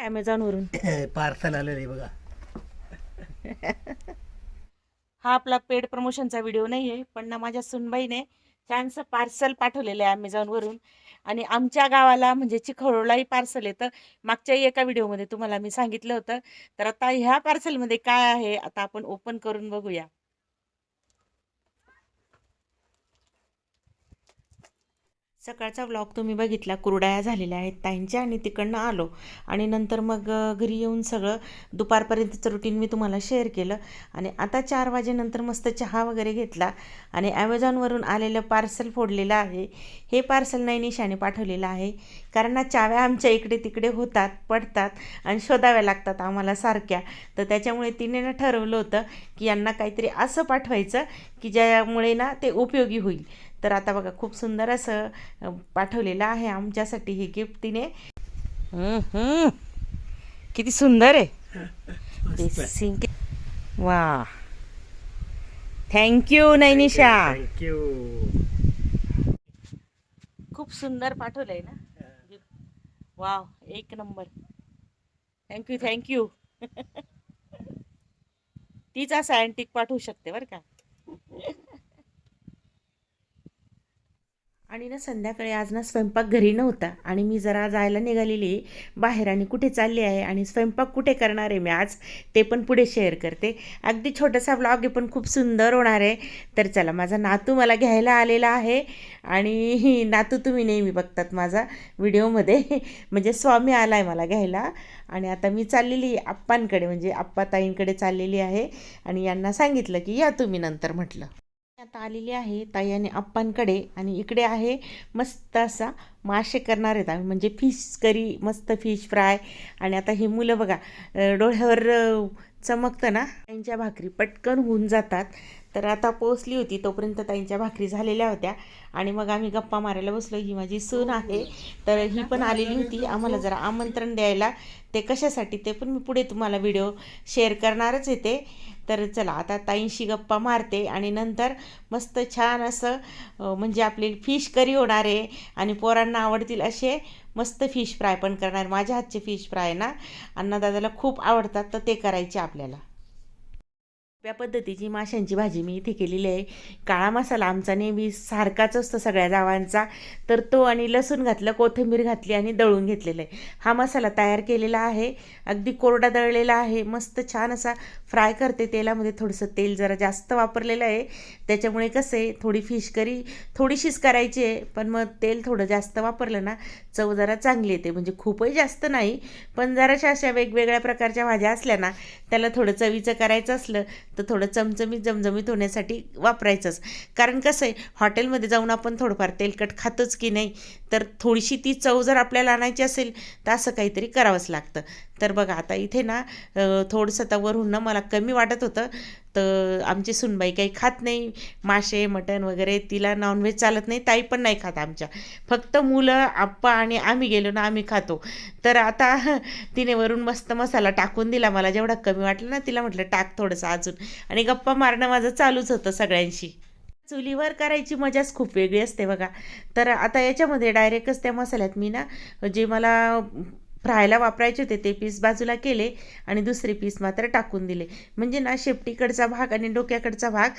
ॲमेझॉनवरून पार्सल आलेलं आहे बघा. हा आपला पेड प्रमोशनचा व्हिडिओ नाही आहे पण ना माझ्या सुनबाईने छानसं पार्सल पाठवलेलं आहे ॲमेझॉनवरून आणि आमच्या गावाला म्हणजे चिखोळलाही पार्सल येतं. मागच्याही एका व्हिडिओमध्ये तुम्हाला मी सांगितलं होतं. तर आता ह्या पार्सलमध्ये काय आहे आता आपण ओपन करून बघूया. सकाळचा व्लॉग तुम्ही बघितला कुरडाया झालेल्या आहेत ताईंच्या आणि तिकडनं आलो. आणि नंतर मग घरी येऊन सगळं दुपारपर्यंतचं रुटीन मी तुम्हाला शेअर केलं. आणि आता चार वाजेनंतर मस्त चहा वगैरे घेतला. आणि ॲमेझॉनवरून आलेलं पार्सल फोडलेलं आहे. हे पार्सल नाही निशाने पाठवलेलं आहे. कारण ना चाव्या आमच्या इकडे तिकडे होतात पडतात आणि शोधाव्या लागतात आम्हाला सारख्या. तर त्याच्यामुळे तिने ना ठरवलं होतं की यांना काहीतरी असं पाठवायचं की ज्यामुळे ना ते उपयोगी होईल. तर आता बघा खूप सुंदर असं पाठवलेलं आहे आमच्यासाठी हे गिफ्ट तिने. हम्म, हम्म. किती सुंदर आहे. सिंक वा. थँक्यू नैनिशा. थँक्यू खूप सुंदर पाठवलंय ना. वाव एक नंबर. थँक्यू थँक्यू तीच असं अँटिक पाठवू शकते बरं का. आणि ना संध्याकाळी आज ना स्वयंपाक घरी नव्हता आणि मी जरा जायला निघालेली बाहेर आणि कुठे चालली आहे आणि स्वयंपाक कुठे करणार आहे मी आज ते पण पुढे शेअर करते. अगदी छोटासा ब्लॉग आहे पण खूप सुंदर होणार आहे. तर चला माझा नातू मला घ्यायला आलेला आहे. आणि नातू तुम्ही नेहमी बघतात माझा व्हिडिओमध्ये. म्हणजे स्वामी आला आहे मला घ्यायला. आणि आता मी चाललेली आप्पांकडे म्हणजे आप्पा ताईंकडे चाललेली आहे. आणि यांना सांगितलं की या तुम्ही नंतर म्हटलं. आता आलेली आहे ताई आणि आप्पांकडे आणि इकडे आहे मस्त असा मासे करणार आहेत आम्ही. म्हणजे फिश करी मस्त फिश फ्राय. आणि आता ही मुलं बघा डोळ्यावर चमकतं ना? ताईंच्या भाकरी पटकन होऊन जातात. तर आता पोचली होती. तोपर्यंत ताईंच्या भाकरी झालेल्या होत्या. आणि मग आम्ही गप्पा मारायला बसलो. ही माझी सून आहे. तर ही पण आलेली होती. आम्हाला जरा आमंत्रण द्यायला. ते कशासाठी ते पण मी पुढे तुम्हाला व्हिडिओ शेअर करणारच येते तर चला आता ताईंशी गप्पा मारते. आणि नंतर मस्त छान असं म्हणजे आपली फिश करी होणार आहे. आणि पोरांना आवडतील असे मस्त फिश फ्राय पण करणार. माझ्या हातचे फिश फ्राय ना. अण्णादादाला खूप आवडतात तर ते करायचे आपल्याला. सोप्या पद्धतीची माशांची भाजी मी इथे केलेली आहे. काळा मसाला आमचा नेहमी सारखाच असतो सगळ्या गावांचा तर तो आणि लसूण घातलं कोथिंबीर घातली आणि दळून घेतलेलं आहे. हा मसाला तयार केलेला आहे. अगदी कोरडा दळलेला आहे. मस्त छान असा फ्राय करते तेलामध्ये थोडंसं तेल जरा जास्त वापरलेलं आहे. त्याच्यामुळे कसं आहे थोडी फिश करी थोडीशीच करायची आहे पण मग तेल थोडं जास्त वापरलं ना चव जरा चांगली येते. म्हणजे खूपही जास्त नाही पण जराशा अशा वेगवेगळ्या प्रकारच्या भाज्या असल्या ना त्याला थोडं चवीचं करायचं असलं तर थोडं चमचमीत जमजमीत होण्यासाठी वापरायचंच. कारण कसं आहे हॉटेलमध्ये जाऊन आपण थोडंफार तेलकट खातोच की नाही तर थोडीशी ती चव जर आपल्याला आणायची असेल तर असं काहीतरी करावंच लागतं. तर बघा आता इथे ना थोडंसं आता वरून ना मला कमी वाटत होतं तर आमची सुनबाई काही खात नाही मासे मटण वगैरे तिला नॉनव्हेज चालत नाही ताई पण नाही खात आमच्या. फक्त मुलं आप्पा आणि आम्ही गेलो ना आम्ही खातो. तर आता तिने वरून मस्त मसाला टाकून दिला मला जेवढा कमी वाटलं ना तिला म्हटलं टाक थोडंसं अजून. आणि गप्पा मारणं माझं चालूच होतं सगळ्यांशी. चुलीवर करायची मजाच खूप वेगळी असते बघा. तर आता याच्यामध्ये डायरेक्टच त्या मसाल्यात मी ना जे मला फ्रायला वापरायचे होते ते पीस बाजूला केले आणि दुसरे पीस मात्र टाकून दिले. म्हणजे ना शेपटीकडचा भाग आणि डोक्याकडचा भाग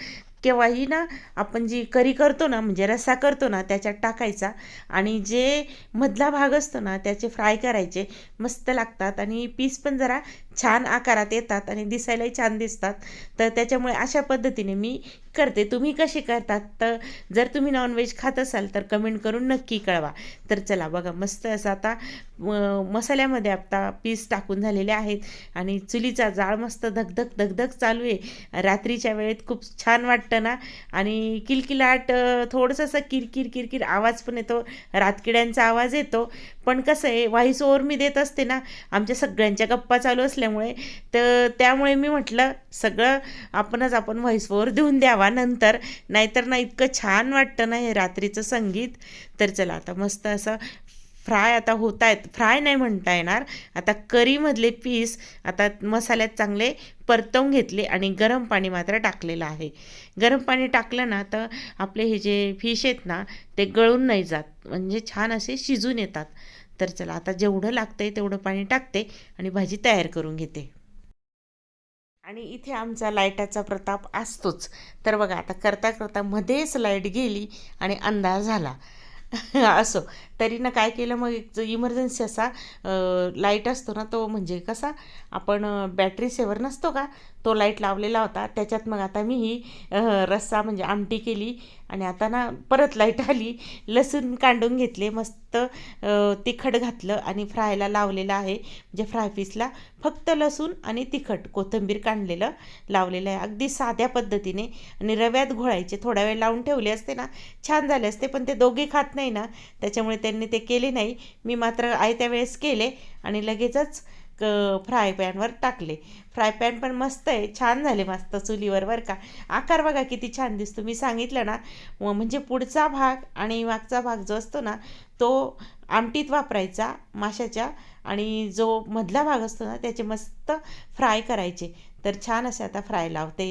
केव्हाही ना आपण जी करी करतो ना म्हणजे रस्सा करतो ना त्याच्यात टाकायचा आणि जे मधला भाग असतो ना त्याचे फ्राय करायचे मस्त लागतात आणि पीस पण जरा छान आकारात येतात आणि दिसायलाही छान दिसतात. तर त्याच्यामुळे अशा पद्धतीने मी करते. तुम्ही कसे करतात? तर जर तुम्ही नॉनव्हेज खात असाल तर कमेंट करून नक्की कळवा. तर चला बघा मस्त असं आता म- मसाल्यामध्ये आता पीस टाकून झालेले आहेत आणि चुलीचा जाळ मस्त धगधग धगधग चालू आहे. रात्रीच्या वेळेत खूप छान वाटतं. वाटतं ना आणि किलकिलाट थोडंसं असं किरकिर किरकिर आवाज पण येतो. रातकिड्यांचा आवाज येतो. पण कसं आहे व्हॉइस ओव्हर मी देत असते ना आमच्या सगळ्यांच्या गप्पा चालू असल्यामुळे तर त्यामुळे मी म्हटलं सगळं आपणच आपण व्हॉइस ओव्हर देऊन द्यावा नंतर. नाहीतर ना इतकं छान वाटतं ना हे रात्रीचं संगीत. तर चला आता मस्त असं फ्राय आता होत आहेत फ्राय नाही म्हणता येणार. आता करीमधले पीस आता मसाल्यात चांगले परतवून घेतले आणि गरम पाणी मात्र टाकलेलं आहे. गरम पाणी टाकलं ना तर आपले हे जे फिश आहेत ना ते गळून नाही जात. म्हणजे छान असे शिजून येतात. तर चला आता जेवढं लागतंय तेवढं पाणी टाकते आणि भाजी तयार करून घेते. आणि इथे आमचा लाईटाचा प्रताप असतोच. तर बघा आता करता करता मध्येच लाइट गेली आणि अंधार झाला. असो. तरी ना काय केलं मग एक जो इमर्जन्सी असा लाइट असतो ना तो म्हणजे कसा आपण बॅटरी सेवर नसतो का? तो लाइट लावलेला होता. त्याच्यात मग आता मी ही रस्सा म्हणजे आमटी केली आणि आता ना परत लाइट आली. लसूण कांडून घेतले मस्त तिखट घातलं आणि फ्रायला लावलेलं आहे. म्हणजे फ्राय पीसला फक्त लसूण आणि तिखट कोथिंबीर काढलेलं लावलेलं आहे. अगदी साध्या पद्धतीने आणि रव्यात घोळायचे. थोडा वेळ लावून ठेवले असते ना छान झाले असते पण ते दोघे खात नाही ना. त्याच्यामुळे त्यांनी ते केले नाही. मी मात्र आयत्या वेळेस केले आणि लगेचच क फ्राय पॅनवर टाकले. फ्राय पॅन पण मस्त आहे छान झाले मस्त चुलीवर बरं का. आकार बघा किती छान दिसतो. मी सांगितलं ना म्हणजे पुढचा भाग आणि मागचा भाग जो असतो ना तो आमटीत वापरायचा माशाच्या. आणि जो मधला भाग असतो ना त्याचे मस्त फ्राय करायचे. तर छान असे आता फ्राय लावते.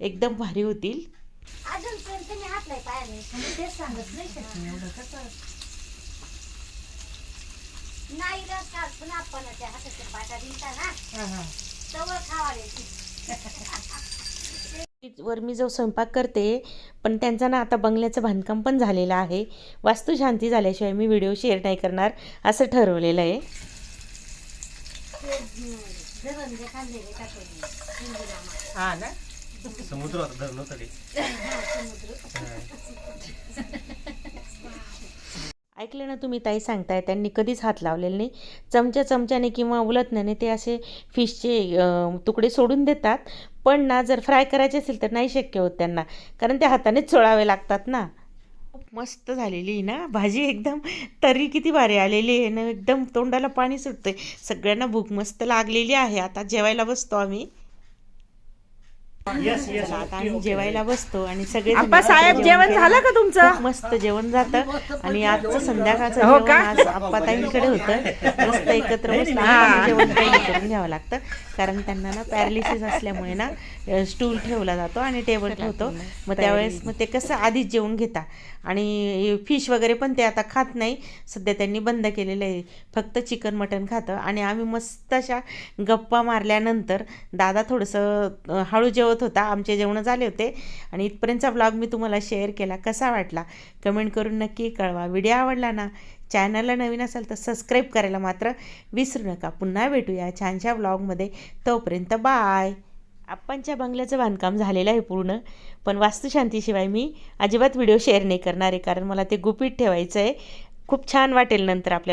एकदम भारी होतील. अजूनपर्यंत मी हात नाही पाया नाही म्हणजे तेच सांगत नाही शकत एवढं कसं नाही रस काढ पण आपण त्या हाताच्या पाटा दिलता ना. तवर खावाले वर मी जो स्वयंपाक करते पण त्यांचा ना आता बंगल्याचं बांधकाम पण झालेलं आहे. वास्तुशांती झाल्याशिवाय मी व्हिडिओ शेअर नाही करणार असं ठरवलेलं आहे. हा ना? समुद्र ते. ऐकलं ना तुम्ही ताई सांगताय त्यांनी कधीच हात लावलेले नाही. चमच्या चमच्याने किंवा उलटण्याने ते असे फिशचे तुकडे सोडून देतात. पण ना जर फ्राय करायचे असेल तर नाही शक्य होत त्यांना. कारण ते हातानेच चोळावे लागतात ना. खूप मस्त झालेली आहे ना भाजी. एकदम तरी किती भारी आलेली आहे. ना एकदम तोंडाला पाणी सुटतंय. सगळ्यांना भूक मस्त लागलेली आहे. आता जेवायला बसतो आम्ही. चला, आता आम्ही जेवायला बसतो आणि सगळे आप्पा साहेब जेवण झालं का तुमचं? मस्त जेवण जातं. आणि आजचं संध्याकाळचं हो जेवण का? आज आप्पाताईंकडे होतं. मस्त एकत्र बसलं जेवण काही करून घ्यावं लागतं. कारण त्यांना ना पॅरालिसिस असल्यामुळे ना स्टूल ठेवला जातो आणि टेबल ठेवतो. मग त्यावेळेस मग ते कसं आधीच जेवून घेता. आणि फिश वगैरे पण ते आता खात नाही. सध्या त्यांनी बंद केलेलं आहे. फक्त चिकन मटन खातं. आणि आम्ही मस्त अशा गप्पा मारल्यानंतर दादा थोडंसं अं, हळू जेवत होता आमचे जेवणं झाले होते. आणि इथपर्यंतचा व्लॉग मी तुम्हाला शेअर केला. कसा वाटला? कमेंट करून नक्की कळवा. व्हिडिओ आवडला ना चॅनलला नवीन असाल तर सबस्क्राईब करायला मात्र विसरू नका. पुन्हा भेटूया छानशा व्लॉगमध्ये तोपर्यंत बाय आपणच्या बंगल्याचं बांधकाम झालेलं आहे पूर्ण. पण वास्तुशांतीशिवाय मी अजिबात व्हिडिओ शेअर नाही करणार आहे. कारण मला ते गुपित ठेवायचं आहे खूप छान वाटेल नंतर आपल्याला.